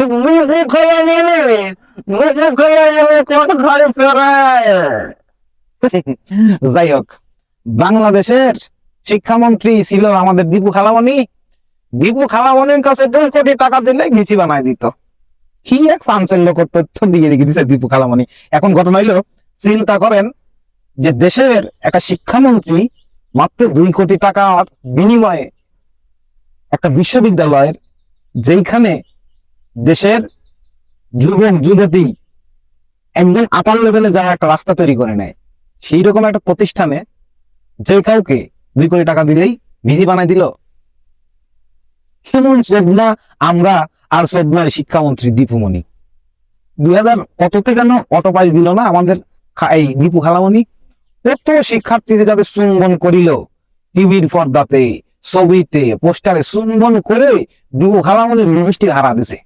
মুখে করে নেবে মুখে করে নেবে কোন ঘরে ফেরায় যাই হোক বাংলাদেশের শিক্ষামন্ত্রী ছিল আমাদের দীপু খালামণি। দীপু খালামণির কাছে দুই কোটি টাকা দিলে মিছি বানায় দিত। কি এক চাঞ্চল্যকর তথ্য দিয়ে রেখে দিছে দীপু খালামণি। এখন ঘটনা হইল, চিন্তা করেন যে দেশের একটা শিক্ষামন্ত্রী মাত্র দুই কোটি টাকার বিনিময়ে একটা বিশ্ববিদ্যালয়ের যেইখানে দেশের যুবক, যুবতী, একদম আপার লেভেলে যারা একটা রাস্তা তৈরি করে নেয় সেই রকম একটা প্রতিষ্ঠানে যে কাউকে দুই কোটি টাকা দিলেই ভিজি বানাই দিল। কেমন আমরা আর চেতনার শিক্ষামন্ত্রী দীপুমণি। দুই হাজার কততে কেন অটো পাস দিল না আমাদের এই দীপু খালামণি? কত শিক্ষার্থীদের যাদের চুম্বন করিল টিভির পর্দাতে, ছবিতে, পোস্টারে চুম্বন করে দীপু খালামণির লিপস্টিক হারা দিছে।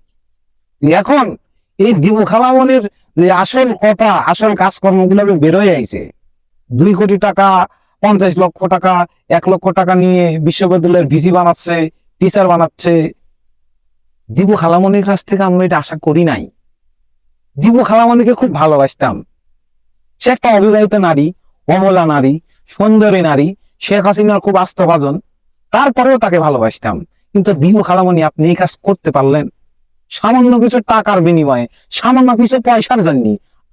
এখন এই দীপু খালামণির যে আসল কথা আসল কাজকর্মগুলো বেরোয় আইছে। দুই কোটি টাকা, পঞ্চাশ লক্ষ টাকা, এক লক্ষ টাকা নিয়ে বিশ্ববিদ্যালয়ের ভিসি বানাচ্ছে, টিচার বানাচ্ছে। দিবু খালামণির কাছ থেকে আমরা এটা আশা করি নাই। দিবু খালামণিকে খুব ভালোবাসতাম। সে একটা অবিবাহিত নারী অমলা নারী, সুন্দরী নারী, শেখ হাসিনার খুব আস্থাভাজন। তারপরেও তাকে ভালোবাসতাম। কিন্তু দিবু খালামণি আপনি এই কাজ করতে পারলেন? সামান্য কিছু টাকার বিনিময়ে, সামান্য কিছু পয়সার জন্য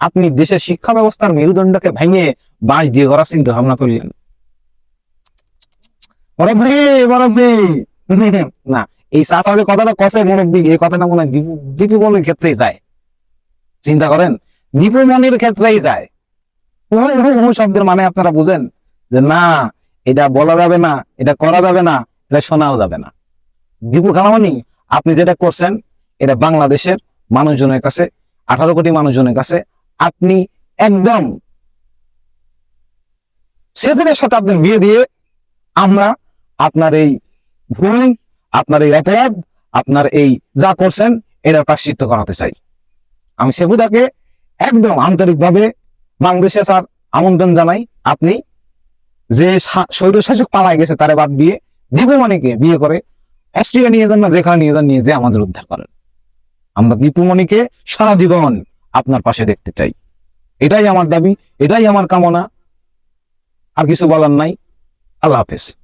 আপনি দেশের শিক্ষা ব্যবস্থার মেরুদণ্ডকে ভেঙে বাঁশ দিয়ে করার চিন্তা ভাবনা করলেন না, এই চাচা কথাটা কষে মুরব্বী, এই কথাটা মনে হয় দীপু মনির ক্ষেত্রেই যায়। চিন্তা করেন দীপু মনির ক্ষেত্রেই যায়। শব্দের মানে আপনারা বুঝেন যে না, এটা বলা যাবে না, এটা করা যাবে না, এটা শোনাও যাবে না। দীপু খালামণি, আপনি যেটা করছেন এটা বাংলাদেশের মানুষজনের কাছে, আঠারো কোটি মানুষজনের কাছে আপনি একদম সেফের সাথে আপনার বিয়ে দিয়ে আমরা আপনার এই ভুল, আপনার এই অপরাধ, আপনার এই যা করছেন, এটা প্রাশ্চিত্য করাতে চাই। আমি সেবুদাকে একদম আন্তরিকভাবে বাংলাদেশে স্যার আমন্ত্রণ জানাই, আপনি যে স্বৈরশাসক পালায় গেছে তারে বাদ দিয়ে দীপুমণিকে বিয়ে করে অস্ট্রিয়া নিয়ে যান না, যেখানে নিয়ে যান, নিয়ে যেয়ে আমাদের উদ্ধার করেন। আমরা দীপুমণিকে সারা জীবন আপনার পাশে দেখতে চাই। এটাই আমার দাবি, এটাই আমার কামনা। আর কিছু বলার নাই। আল্লাহ হাফেজ।